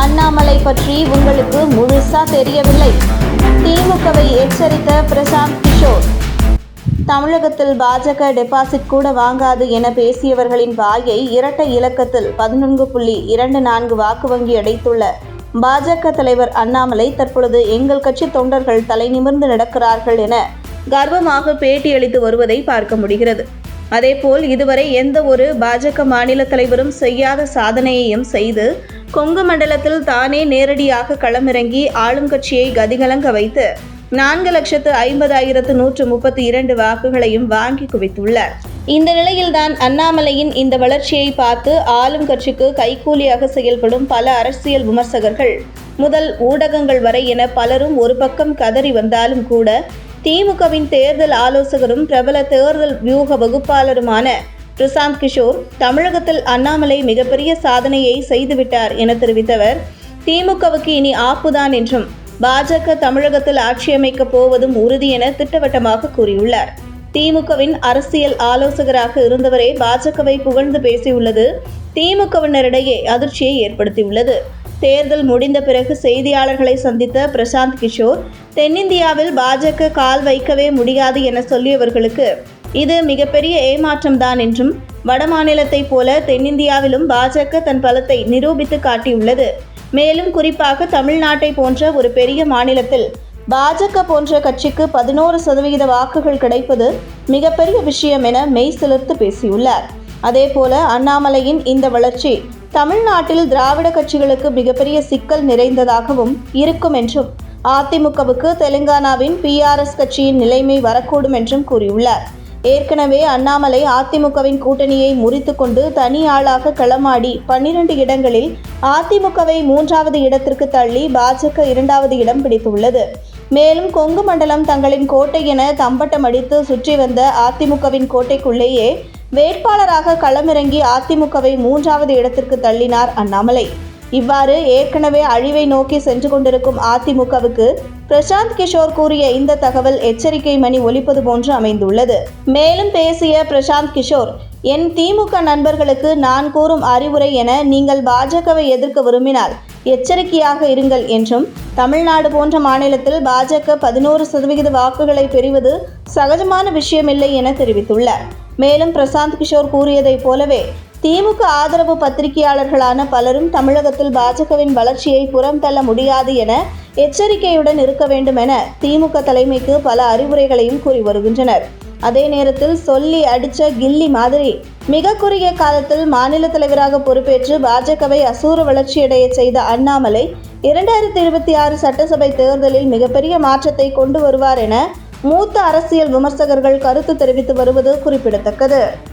அண்ணாமலை பற்றி உங்களுக்கு முழுசா தெரியவில்லை. திமுகவை எச்சரித்த பிரசாந்த் கிஷோர் தமிழகத்தில் பாஜக டெபாசிட் கூட வாங்காது என பேசியவர்களின் வாயை இரட்டை இலக்கத்தில் பதினொன்று புள்ளி இரண்டு நான்கு வாக்கு வங்கி அடைத்துள்ள பாஜக தலைவர் அண்ணாமலை தற்பொழுது எங்கள் கட்சி தொண்டர்கள் தலை நிமிர்ந்து நடக்கிறார்கள் என கர்வமாக பேட்டியளித்து வருவதை பார்க்க முடிகிறது. அதேபோல் இதுவரை எந்த ஒரு பாஜக மாநில தலைவரும் செய்யாத சாதனையையும் செய்து கொங்கு மண்டலத்தில் தானே நேரடியாக களமிறங்கி ஆளும் கட்சியை கதிகலங்க வைத்து நான்கு லட்சத்து ஐம்பதாயிரத்து நூற்று முப்பத்தி இரண்டு வாக்குகளையும் வாங்கி குவித்துள்ளார். இந்த நிலையில்தான் அண்ணாமலையின் இந்த வளர்ச்சியை பார்த்து ஆளும் கட்சிக்கு கைக்கூலியாக செயல்படும் பல அரசியல் விமர்சகர்கள் முதல் ஊடகங்கள் வரை என பலரும் ஒரு பக்கம் கதறி வந்தாலும் கூட திமுகவின் தேர்தல் ஆலோசகரும் பிரபல தேர்தல் வியூக வகுப்பாளருமான பிரசாந்த் கிஷோர் தமிழகத்தில் அண்ணாமலை மிகப்பெரிய சாதனையை செய்துவிட்டார் என தெரிவித்தவர். திமுகவுக்கு இனி ஆப்புதான் என்றும் பாஜக தமிழகத்தில் ஆட்சியமைக்கப் போவதும் உறுதி என திட்டவட்டமாக கூறியுள்ளார். திமுகவின் அரசியல் ஆலோசகராக இருந்தவரே பாஜகவை புகழ்ந்து பேசியுள்ளது. திமுகவினரிடையே அதிர்ச்சியை ஏற்படுத்தியுள்ளது. தேர்தல் முடிந்த பிறகு செய்தியாளர்களை சந்தித்த பிரசாந்த் கிஷோர் தென்னிந்தியாவில் பாஜக கால் வைக்கவே முடியாது என சொல்லியவர்களுக்கு இது மிகப்பெரிய ஏமாற்றம்தான் என்றும் வடமாநிலத்தைப் போல தென்னிந்தியாவிலும் பாஜக தன் பலத்தை நிரூபித்து காட்டியுள்ளது. மேலும் குறிப்பாக தமிழ்நாட்டை போன்ற ஒரு பெரிய மாநிலத்தில் பாஜக போன்ற கட்சிக்கு பதினோரு சதவிகித வாக்குகள் கிடைப்பது மிகப்பெரிய விஷயம் என மெய் சிலிர்த்து பேசியுள்ளார். அதேபோல அண்ணாமலையின் இந்த வளர்ச்சி தமிழ்நாட்டில் திராவிட கட்சிகளுக்கு மிகப்பெரிய சிக்கல் நிறைந்ததாகவும் இருக்கும் என்றும் அதிமுகவுக்கு தெலுங்கானாவின் பிஆர்எஸ் கட்சியின் நிலைமை வரக்கூடும் என்றும் கூறியுள்ளார். ஏற்கனவே அண்ணாமலை அதிமுகவின் கூட்டணியை முறித்துக்கொண்டு தனி ஆளாக களமாடி பன்னிரண்டு இடங்களில் அதிமுகவை மூன்றாவது இடத்திற்கு தள்ளி பாஜக இரண்டாவது இடம் பிடித்துள்ளது. மேலும் கொங்கு மண்டலம் தங்களின் கோட்டை என தம்பட்டம் அடித்து சுற்றி வந்த அதிமுகவின் கோட்டைக்குள்ளேயே வேட்பாளராக களமிறங்கி அதிமுகவை மூன்றாவது இடத்திற்கு தள்ளினார் அண்ணாமலை. இவ்வாறு ஏற்கனவே அழிவை நோக்கி சென்று கொண்டிருக்கும் அதிமுகவுக்கு பிரசாந்த் கிஷோர் கூறிய இந்த தகவல் எச்சரிக்கை மணி ஒலிப்பது போன்று அமைந்துள்ளது. மேலும் பேசிய பிரசாந்த் கிஷோர் என் திமுக நண்பர்களுக்கு நான் கூறும் அறிவுரை என நீங்கள் பாஜகவை எதிர்க்க விரும்பினால் எச்சரிக்கையாக இருங்கள் என்றும் தமிழ்நாடு போன்ற மாநிலத்தில் பாஜக பதினோரு சதவிகித வாக்குகளை பெறுவது சகஜமான விஷயமில்லை என தெரிவித்துள்ளார். மேலும் பிரசாந்த் கிஷோர் கூறியதைப் போலவே திமுக ஆதரவு பத்திரிகையாளர்களான பலரும் தமிழகத்தில் பாஜகவின் வளர்ச்சியை புறம் தள்ள முடியாது என எச்சரிக்கையுடன் இருக்க வேண்டும் என திமுக தலைமைக்கு பல அறிவுரைகளையும் கூறி வருகின்றனர். அதே நேரத்தில் சொல்லி அடிச்ச கில்லி மாதிரி மிக குறுகிய காலத்தில் மாநில தலைவராக பொறுப்பேற்று பாஜகவை அசூர வளர்ச்சியடைய செய்த அண்ணாமலை இரண்டாயிரத்தி இருபத்தி ஆறு சட்டசபை தேர்தலில் மிகப்பெரிய மாற்றத்தை கொண்டு வருவார் என மூத்த அரசியல் விமர்சகர்கள் கருத்து தெரிவித்து வருவது குறிப்பிடத்தக்கது.